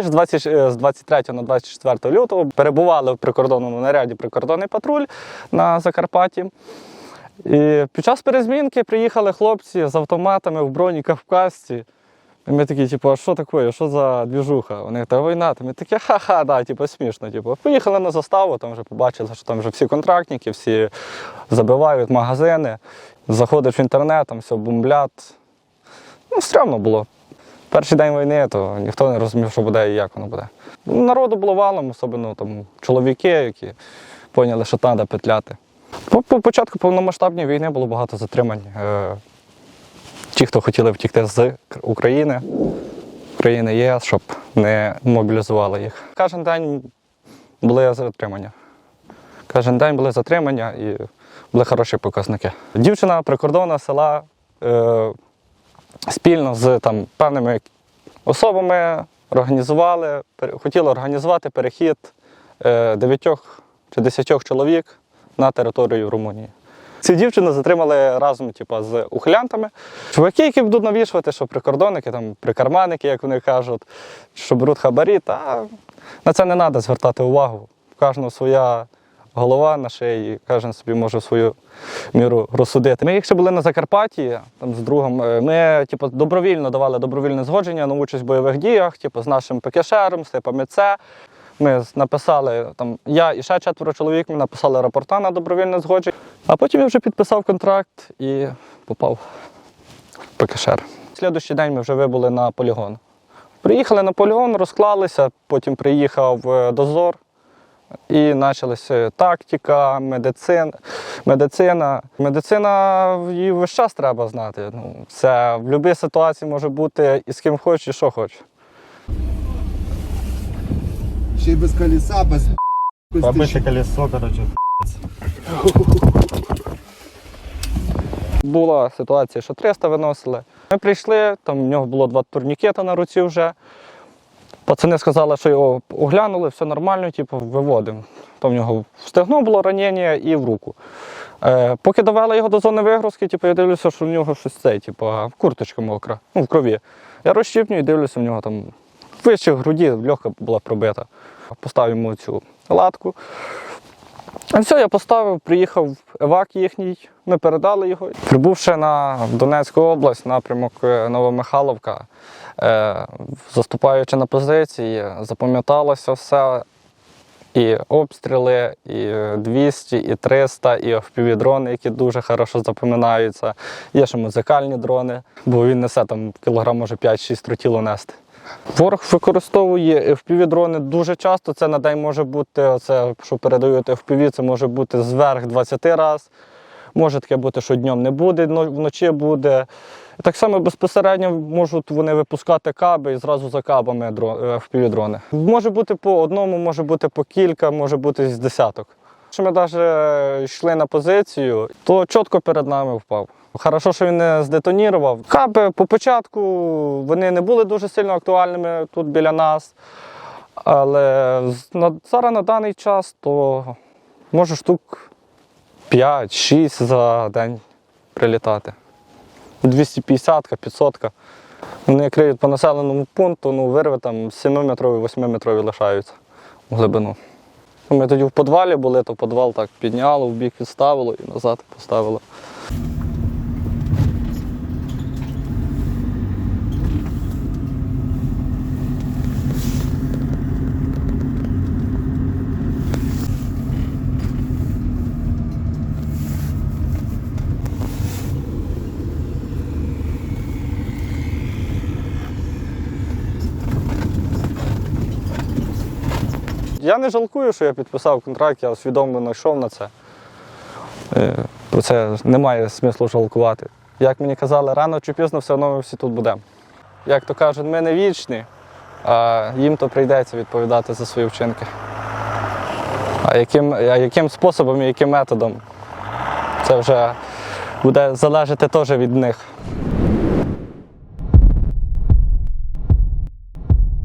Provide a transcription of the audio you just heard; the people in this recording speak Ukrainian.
з 20 е, з 23 на 24 лютого перебували в прикордонному наряді прикордонний патруль на Закарпатті. І під час перезмінки приїхали хлопці з автоматами в броні кавказці. І ми такі, типу, а що таке, що за двіжуха? Вони та війна. Та Ми такі, ха-ха, да, типу, смішно. Типу. Поїхали на заставу, там вже побачили, що там вже всі контрактники, всі забивають магазини, заходиш в інтернет, там все бомблять. Ну, стрьомно було. Перший день війни, то ніхто не розумів, що буде і як воно буде. Народу було валом, особливо там чоловіки, які поняли, що треба петляти. По, по початку повномасштабної війни було багато затримань. Е, ті, хто хотіли втікти з України, країни ЄС, щоб не мобілізували їх. Кожен день були затримання. Кожен день були затримання і були хороші показники. Дівчина прикордонна села е, спільно з там, певними особами організували, хотіли організувати перехід е, дев'ятьох чи десятьох чоловік на територію Румунії. Ці дівчини затримали разом типу, з ухилянтами. Чуваки, які будуть навішувати, що прикордонники, там, прикарманники, як вони кажуть, що беруть хабарі, та на це не треба звертати увагу. У кожного своя голова на шиї, кожен собі може свою міру розсудити. Ми, якщо були на Закарпатті, там з другом, е, ми типу, добровільно давали добровільне згодження на участь в бойових діях, типу, з нашим ПКШРом, з типами С. Ми написали, там, я і ще четверо чоловік, ми написали рапорта на добровільне згодження, а потім я вже підписав контракт і попав в ПКШР. Слідуючий день ми вже вибули на полігон. Приїхали на полігон, розклалися, потім приїхав е, дозор і почалася тактика, медицина. Медицина, медицина її весь час треба знати. Ну, це в будь-якій ситуації може бути і з ким хочеш, і що хочеш. Ще й без колеса, без Побити колесо, короче. Була ситуація, що 300 виносили. Ми прийшли, там в нього було два турнікета на руці вже. Пацани сказали, що його оглянули, все нормально, типу, виводимо. То в нього в стегно було ранення і в руку. Е, поки довели його до зони вигрузки, типу, я дивлюся, що в нього щось це, типу, курточка мокра, ну, в крові. Я розщіпнюю і дивлюся, в нього там вище груді, легка була пробита. Поставив йому цю латку. А все, я поставив, приїхав евак їхній, ми передали його. Прибувши на Донецьку область, напрямок е, Новомихайловка, е, заступаючи на позиції, запам'яталося все. І обстріли, і 200, і 300, і FPV-дрони, які дуже хорошо запам'ятаються. Є ще музикальні дрони, бо він несе там кілограм, може 5-6 тротіло нести. Ворог використовує FPV-дрони дуже часто. Це на день може бути, оце, що передають FPV, це може бути зверх 20 разів. Може таке бути, що днем не буде, вночі буде. Так само безпосередньо можуть вони випускати каби і зразу за кабами дро- е, FPV-дрони. Може бути по одному, може бути по кілька, може бути з десяток. Якщо ми навіть йшли на позицію, то чітко перед нами впав. Хорошо, що він не здетонірував. Каби по початку вони не були дуже сильно актуальними тут біля нас. Але зараз на даний час то може штук 5-6 за день прилітати. 250-ка, 500-ка. Вони криють по населеному пункту, ну вирви там 7-метрові, 8-метрові лишаються в глибину. Ну, Ми тоді в підвалі були, то підвал так підняло, в бік відставило і назад поставило. Я не жалкую, що я підписав контракт, я усвідомлено йшов на це. Е, Про це немає смислу жалкувати. Як мені казали, рано чи пізно все одно ми всі тут будемо. Як то кажуть, ми не вічні, а їм то прийдеться відповідати за свої вчинки. А яким, а яким способом і яким методом, це вже буде залежати теж від них.